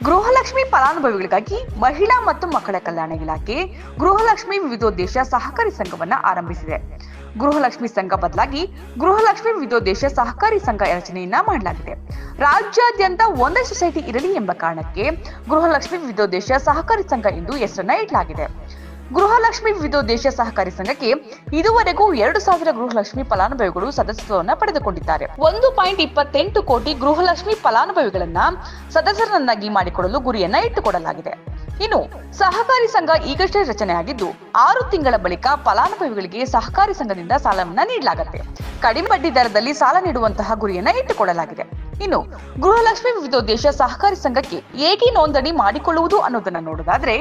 ಗೃಹಲಕ್ಷ್ಮಿ ಫಲಾನುಭವಿಗಳಿಗಾಗಿ ಮಹಿಳಾ ಮತ್ತು ಮಕ್ಕಳ ಕಲ್ಯಾಣ ಇಲಾಖೆ ಗೃಹಲಕ್ಷ್ಮಿ ವಿವಿಧೋದ್ದೇಶ ಸಹಕಾರಿ ಸಂಘವನ್ನ ಆರಂಭಿಸಿದೆ. ಗೃಹಲಕ್ಷ್ಮಿ ಸಂಘ ಬದಲಾಗಿ ಗೃಹಲಕ್ಷ್ಮಿ ವಿವಿಧೋದ್ದೇಶ ಸಹಕಾರಿ ಸಂಘ ರಚನೆಯನ್ನ ಮಾಡಲಾಗಿದೆ. ರಾಜ್ಯಾದ್ಯಂತ ಒಂದೇ ಸೊಸೈಟಿ ಇರಲಿ ಎಂಬ ಕಾರಣಕ್ಕೆ ಗೃಹಲಕ್ಷ್ಮಿ ವಿವಿಧೋದ್ದೇಶ ಸಹಕಾರಿ ಸಂಘ ಎಂದು ಹೆಸರನ್ನ ಇಡಲಾಗಿದೆ. ಗೃಹಲಕ್ಷ್ಮಿ ವಿವಿಧೋದ್ದೇಶ ಸಹಕಾರಿ ಸಂಘಕ್ಕೆ ಇದುವರೆಗೂ ಎರಡು ಸಾವಿರ ಗೃಹಲಕ್ಷ್ಮಿ ಫಲಾನುಭವಿಗಳು ಸದಸ್ಯತ್ವವನ್ನು ಪಡೆದುಕೊಂಡಿದ್ದಾರೆ. ಒಂದು ಪಾಯಿಂಟ್ ಇಪ್ಪತ್ತೆಂಟು ಕೋಟಿ ಗೃಹಲಕ್ಷ್ಮಿ ಫಲಾನುಭವಿಗಳನ್ನ ಸದಸ್ಯರನ್ನಾಗಿ ಮಾಡಿಕೊಡಲು ಗುರಿಯನ್ನ ಇಟ್ಟುಕೊಡಲಾಗಿದೆ. ಇನ್ನು ಸಹಕಾರಿ ಸಂಘ ಈಗಷ್ಟೇ ರಚನೆಯಾಗಿದ್ದು, ಆರು ತಿಂಗಳ ಬಳಿಕ ಫಲಾನುಭವಿಗಳಿಗೆ ಸಹಕಾರಿ ಸಂಘದಿಂದ ಸಾಲವನ್ನ ನೀಡಲಾಗುತ್ತೆ. ಕಡಿಮೆ ಬಡ್ಡಿ ದರದಲ್ಲಿ ಸಾಲ ನೀಡುವಂತಹ ಗುರಿಯನ್ನ ಇಟ್ಟುಕೊಳ್ಳಲಾಗಿದೆ ಇನ್ನು ಗೃಹಲಕ್ಷ್ಮಿ ವಿವಿಧೋದ್ದೇಶ ಸಹಕಾರಿ ಸಂಘಕ್ಕೆ ಹೇಗೆ ನೋಂದಣಿ ಮಾಡಿಕೊಳ್ಳುವುದು ಅನ್ನೋದನ್ನ ನೋಡೋದಾದ್ರೆ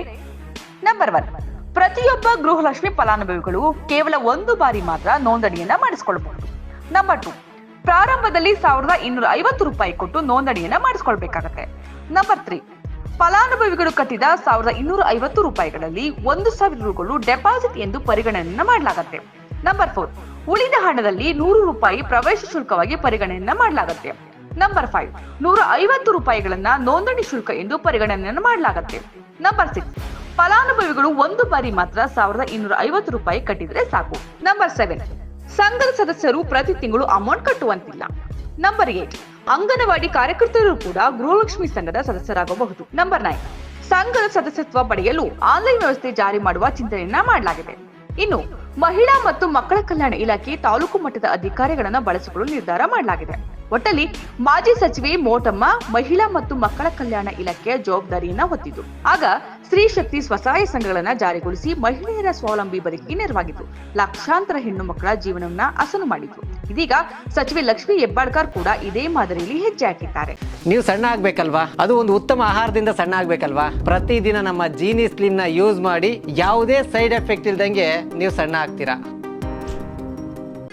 ನಂಬರ್ ಒನ್ ಪ್ರತಿಯೊಬ್ಬ ಗೃಹಲಕ್ಷ್ಮಿ ಫಲಾನುಭವಿಗಳು ಕೇವಲ ಒಂದು ಬಾರಿ ಮಾತ್ರ ನೋಂದಣಿಯನ್ನ ಮಾಡಿಸಿಕೊಳ್ಳಬಹುದು ನಂಬರ್ ಟು ಪ್ರಾರಂಭದಲ್ಲಿ ಸಾವಿರದ ಇನ್ನೂರ ಐವತ್ತು ರೂಪಾಯಿ ಕೊಟ್ಟು ನೋಂದಣಿಯನ್ನ ಮಾಡಿಸಿಕೊಳ್ಬೇಕಾಗತ್ತೆ. ನಂಬರ್ ತ್ರೀ ಫಲಾನುಭವಿಗಳು ಕಟ್ಟಿದ ಸಾವಿರದ ಇನ್ನೂರ ಐವತ್ತು ರೂಪಾಯಿಗಳಲ್ಲಿ ಒಂದು ಸಾವಿರ ರೂಗಳು ಡೆಪಾಸಿಟ್ ಎಂದು ಪರಿಗಣನೆಯನ್ನ ಮಾಡಲಾಗತ್ತೆ. ನಂಬರ್ ಫೋರ್ ಉಳಿದ ಹಣದಲ್ಲಿ ನೂರು ರೂಪಾಯಿ ಪ್ರವೇಶ ಶುಲ್ಕವಾಗಿ ಪರಿಗಣನೆಯನ್ನ ಮಾಡಲಾಗತ್ತೆ. ನಂಬರ್ ಫೈವ್ ನೂರ ಐವತ್ತು ರೂಪಾಯಿಗಳನ್ನ ನೋಂದಣಿ ಶುಲ್ಕ ಎಂದು ಪರಿಗಣನೆಯನ್ನು ಮಾಡಲಾಗತ್ತೆ. ನಂಬರ್ ಸಿಕ್ಸ್ ಫಲಾನುಭವಿಗಳು ಒಂದು ಬಾರಿ ಮಾತ್ರ ಸಾವಿರದ ಇನ್ನೂರ ಐವತ್ತು ರೂಪಾಯಿ ಕಟ್ಟಿದ್ರೆ ಸಾಕು. ನಂಬರ್ ಸೆವೆನ್ ಸಂಘದ ಸದಸ್ಯರು ಪ್ರತಿ ತಿಂಗಳು ಅಮೌಂಟ್ ಕಟ್ಟುವಂತಿಲ್ಲ. ನಂಬರ್ ಏಟ್ ಅಂಗನವಾಡಿ ಕಾರ್ಯಕರ್ತರು ಕೂಡ ಗೃಹಲಕ್ಷ್ಮಿ ಸಂಘದ ಸದಸ್ಯರಾಗಬಹುದು. ನಂಬರ್ ನೈನ್ ಸಂಘದ ಸದಸ್ಯತ್ವ ಪಡೆಯಲು ಆನ್ಲೈನ್ ವ್ಯವಸ್ಥೆ ಜಾರಿ ಮಾಡುವ ಚಿಂತನೆಯನ್ನ ಮಾಡಲಾಗಿದೆ. ಇನ್ನು ಮಹಿಳಾ ಮತ್ತು ಮಕ್ಕಳ ಕಲ್ಯಾಣ ಇಲಾಖೆ ತಾಲೂಕು ಮಟ್ಟದ ಅಧಿಕಾರಿಗಳನ್ನು ಬಳಸಿಕೊಳ್ಳಲು ನಿರ್ಧಾರ ಮಾಡಲಾಗಿದೆ. ಒಟ್ಟಲ್ಲಿ ಮಾಜಿ ಸಚಿವೆ ಮೋಟಮ್ಮ ಮಹಿಳಾ ಮತ್ತು ಮಕ್ಕಳ ಕಲ್ಯಾಣ ಇಲಾಖೆಯ ಜವಾಬ್ದಾರಿಯನ್ನ ಹೊತ್ತಿದ್ದು. ಆಗ ಸ್ತ್ರೀ ಶಕ್ತಿ ಸ್ವಸಹಾಯ ಸಂಘಗಳನ್ನ ಜಾರಿಗೊಳಿಸಿ ಮಹಿಳೆಯರ ಸ್ವಾವಲಂಬಿ ಬದುಕಿಗೆ ನೆರವಾಗಿತ್ತು. ಲಕ್ಷಾಂತರ ಹೆಣ್ಣು ಮಕ್ಕಳ ಜೀವನವನ್ನ ಹಸನು ಮಾಡಿತು ಇದೀಗ ಸಚಿವೆ ಲಕ್ಷ್ಮಿ ಹೆಬ್ಬಾಳ್ಕರ್ ಕೂಡ ಇದೇ ಮಾದರಿಯಲ್ಲಿ ಹೆಜ್ಜೆ ಹಾಕಿದ್ದಾರೆ. ನೀವು ಸಣ್ಣ ಆಗ್ಬೇಕಲ್ವಾ? ಅದು ಒಂದು ಉತ್ತಮ ಆಹಾರದಿಂದ ಸಣ್ಣ ಆಗ್ಬೇಕಲ್ವಾ? ಪ್ರತಿದಿನ ನಮ್ಮ ಜೀನಿ ಸ್ಲಿಮ್ನ ಯೂಸ್ ಮಾಡಿ ಯಾವುದೇ ಸೈಡ್ ಎಫೆಕ್ಟ್ ಇಲ್ದಂಗೆ ನೀವು ಸಣ್ಣ ಆಗ್ತೀರಾ?